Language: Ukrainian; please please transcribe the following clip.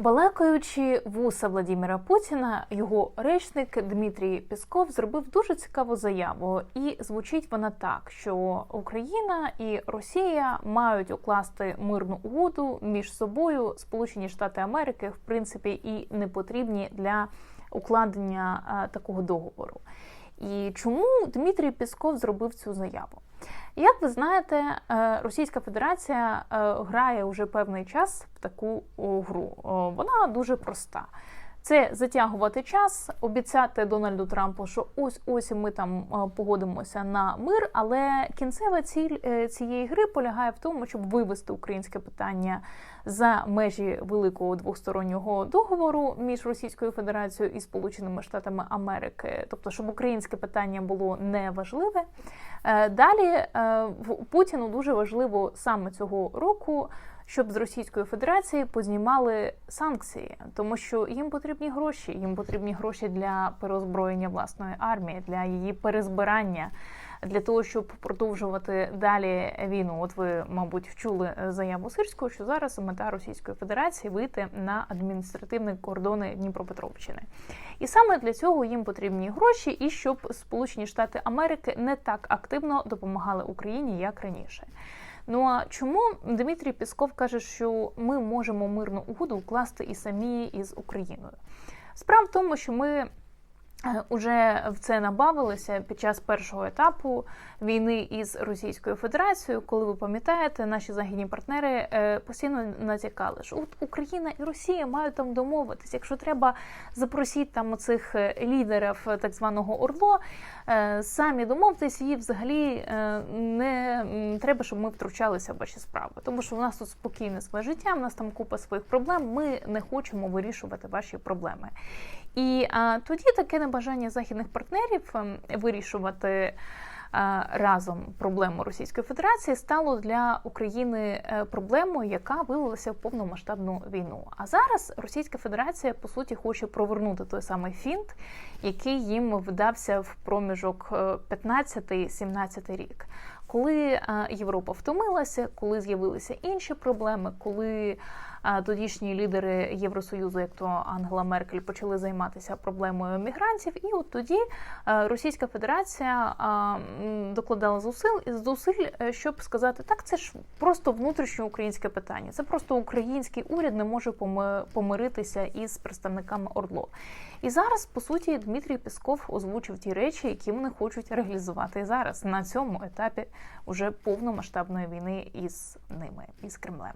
Балакаючи вуса Владимира Путіна, його речник Дмитрій Пісков зробив дуже цікаву заяву, і звучить вона так: що Україна і Росія мають укласти мирну угоду між собою. Сполучені Штати Америки в принципі і не потрібні для укладення е, такого договору. І чому Дмитрій Пісков зробив цю заяву? Як ви знаєте, е, Російська Федерація е, грає уже певний час в таку гру. Вона дуже проста. Це затягувати час, обіцяти Дональду Трампу, що ось ось ми там е, погодимося на мир. Але кінцева ціль е, цієї гри полягає в тому, щоб вивести українське питання за межі великого двостороннього договору між Російською Федерацією і Сполученими Штатами Америки, тобто, щоб українське питання було неважливе. Е, Далі Путіну дуже важливо саме цього року щоб з Російської Федерації познімали санкції, тому що їм потрібні гроші. Їм потрібні гроші для переозброєння власної армії, для її перезбирання, для того, щоб продовжувати далі війну. От ви, мабуть, чули заяву Сирського, що зараз мета Російської Федерації вийти на адміністративні кордони Дніпропетровщини. І саме для цього їм потрібні гроші, і щоб Сполучені Штати Америки не так активно допомагали Україні, як раніше. Ну а чому Дмитрій Пісков каже, що ми можемо мирну угоду укласти і самі із Україною? Справа в тому, що ми уже в це набавилися під час першого етапу війни із Російською Федерацією, коли ви пам'ятаєте, наші західні партнери е, постійно натякали, що от Україна і Росія мають там домовитись. Якщо треба запросіть там оцих е, лідерів е, так званого Орло, е, самі домовтесь і взагалі е, не треба, щоб ми втручалися в ваші справи. Тому що у нас тут спокійне своє життя, в нас там купа своїх проблем. Ми не хочемо вирішувати ваші проблеми. І а, тоді таке небажання західних партнерів ем, вирішувати. Разом проблему Російської Федерації стало для України е, проблемою, яка вилилася в повномасштабну війну. А зараз Російська Федерація по суті хоче провернути той самий фінт, який їм вдався в проміжок е, 15-17 рік. Коли е, Європа втомилася, коли з'явилися інші проблеми, коли е, тодішні лідери Євросоюзу, як то Ангела Меркель, почали займатися проблемою мігрантів, і от тоді е, Російська Федерація е, докладала зусиль зусиль, е, щоб сказати, так це ж просто внутрішньоукраїнське питання. Це просто український уряд не може поми- помиритися із представниками ОРДЛО. І зараз, по суті, Дмитрій Пісков озвучив ті речі, які вони хочуть реалізувати зараз на цьому етапі уже повномасштабної війни із ними, із Кремлем.